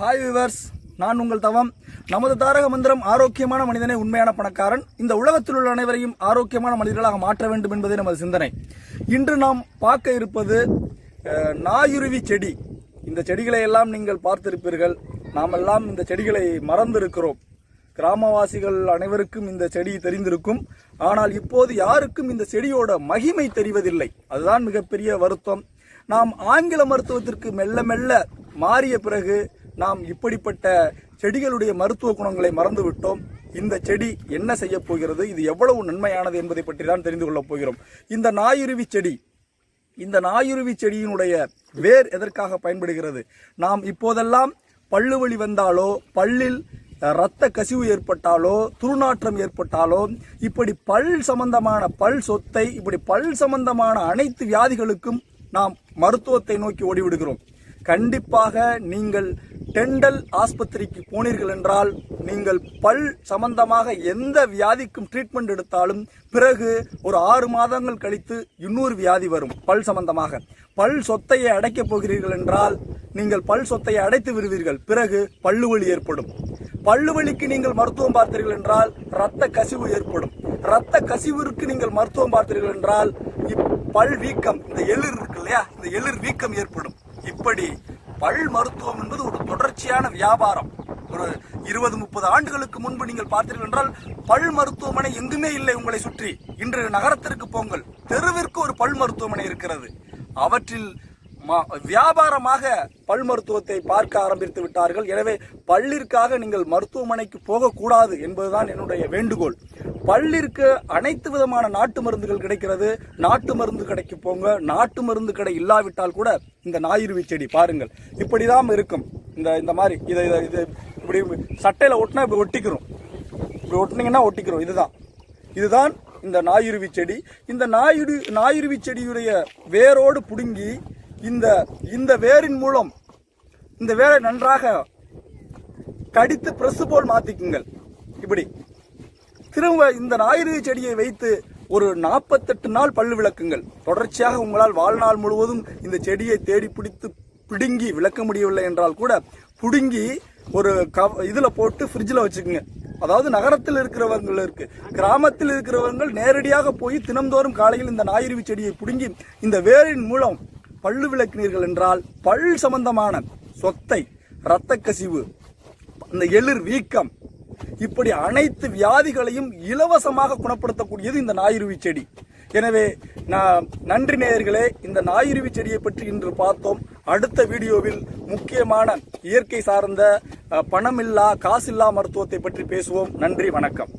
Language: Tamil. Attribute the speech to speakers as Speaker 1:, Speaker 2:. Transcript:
Speaker 1: ஹாய் விவர்ஸ் நான் உங்கள் தவம். நமது தாரக மந்திரம் ஆரோக்கியமான மனிதனே உண்மையான பணக்காரன். இந்த உலகத்தில் உள்ள அனைவரையும் ஆரோக்கியமான மனிதர்களாக மாற்ற வேண்டும் என்பதே நமது சிந்தனை. இன்று நாம் பார்க்க இருப்பது நாயுருவி செடி. இந்த செடிகளை எல்லாம் நீங்கள் பார்த்திருப்பீர்கள். நாமெல்லாம் இந்த செடிகளை மறந்திருக்கிறோம். கிராமவாசிகள் அனைவருக்கும் இந்த செடி தெரிந்திருக்கும். ஆனால் இப்போது யாருக்கும் இந்த செடியோட மகிமை தெரிவதில்லை. அதுதான் மிகப்பெரிய வருத்தம். நாம் ஆங்கில மருத்துவத்திற்கு மெல்ல மெல்ல மாறிய பிறகு நாம் இப்படிப்பட்ட செடிகளுடைய மருத்துவ குணங்களை மறந்துவிட்டோம். இந்த செடி என்ன செய்ய போகிறது? இது எவ்வளவு நன்மையானது என்பதை பற்றி தான் தெரிந்து கொள்ளப் போகிறோம். இந்த நாயுருவி செடி இந்த நாயுருவி செடியினுடைய வேர் எதற்காக பயன்படுகிறது? நாம் இப்போதெல்லாம் பல்லுவலி வந்தாலோ பல்லில் இரத்த கசிவு ஏற்பட்டாலோ துர்நாற்றம் ஏற்பட்டாலோ இப்படி பல் சம்பந்தமான பல் சொத்தை இப்படி பல் சம்பந்தமான அனைத்து வியாதிகளுக்கும் நாம் மருத்துவத்தை நோக்கி ஓடிவிடுகிறோம். கண்டிப்பாக நீங்கள் டெண்டல் ஆஸ்பத்திரிக்கு போனீர்கள் என்றால் நீங்கள் பல் சம்பந்தமாக எந்த வியாதிக்கும் ட்ரீட்மெண்ட் எடுத்தாலும் பிறகு ஒரு ஆறு மாதங்கள் கழித்து இன்னொரு வியாதி வரும் பல் சம்பந்தமாக. பல் சொத்தையை அடைக்கப் போகிறீர்கள் என்றால் நீங்கள் பல் சொத்தையை அடைத்து விடுவீர்கள் பிறகு பல்லுவலி ஏற்படும். பல்லு வலிக்கு நீங்கள் மருத்துவம் பார்த்தீர்கள் என்றால் இரத்த கசிவு ஏற்படும். இரத்த கசிவிற்கு நீங்கள் மருத்துவம் பார்த்தீர்கள் என்றால் இப்- பல் வீக்கம் இந்த எளிர் இருக்கு இல்லையா இந்த எளிர் வீக்கம் ஏற்படும். இப்படி பல் மருத்துவம் என்பது ஒரு தொடர்ச்சியான வியாபாரம். ஒரு இருபது முப்பது ஆண்டுகளுக்கு முன்பு நீங்கள் பார்த்தீர்கள் என்றால் பல் மருத்துவமனை எங்குமே இல்லை உங்களை சுற்றி. இன்று நகரத்திற்கு போங்கள். தெருவிற்கு ஒரு பல் மருத்துவமனை இருக்கிறது. அவற்றில் வியாபாரமாக பல் மருத்துவத்தை பார்க்க ஆரம்பித்து விட்டார்கள். எனவே பல்லிற்காக நீங்கள் மருத்துவமனைக்கு போகக்கூடாது என்பதுதான் என்னுடைய வேண்டுகோள். பல்லிற்கு அனைத்து விதமான நாட்டு மருந்துகள் கிடைக்கிறது. நாட்டு மருந்து கடைக்கு போங்க. நாட்டு மருந்து கடை இல்லாவிட்டால் கூட இந்த ஞாயிறுவி செடி பாருங்கள். இப்படிதான் இருக்கும். இந்த இந்த மாதிரி இதை இதை இது இப்படி சட்டையில் ஒட்டினா இப்படி ஒட்டிக்கிறோம். இப்படி ஒட்டினீங்கன்னா ஒட்டிக்கிறோம். இதுதான். இதுதான் இந்த நாயுருவி செடி. இந்த நாயுரு நாயுருவி செடியுடைய வேரோடு பிடுங்கி இந்த இந்த வேரின் மூலம் இந்த வேரை நன்றாக கடித்து பிரஸ் போல் மாற்றிக்குங்கள் இப்படி. திரும்ப இந்த ஞாயிறு செடியை வைத்து ஒரு நாற்பத்தெட்டு நாள் பல்லு விளக்குங்கள். தொடர்ச்சியாக உங்களால் வாழ்நாள் முழுவதும் இந்த செடியை தேடி பிடித்து பிடுங்கி விளக்க முடியவில்லை என்றால் கூட பிடுங்கி ஒரு கவ இதில் போட்டு ஃப்ரிட்ஜில் வச்சுக்கோங்க. அதாவது நகரத்தில் இருக்கிறவங்களுக்கு கிராமத்தில் இருக்கிறவங்கள் நேரடியாக போய் தினம்தோறும் காலையில் இந்த ஞாயிறு செடியை பிடுங்கி இந்த வேரின் மூலம் பல்லு விளக்கினீர்கள் என்றால் பல் சம்பந்தமான சொத்தை இரத்த கசிவு அந்த எளிர் வீக்கம் இப்படி அனைத்து வியாதிகளையும் இலவசமாக குணப்படுத்தக்கூடியது இந்த நாயுருவி செடி. எனவே நான் நன்றி நேயர்களே இந்த நாயுருவி செடியை பற்றி இன்று பார்த்தோம். அடுத்த வீடியோவில் முக்கியமான இயற்கை சார்ந்த பணமில்லா காசில்லா மருத்துவத்தை பற்றி பேசுவோம். நன்றி வணக்கம்.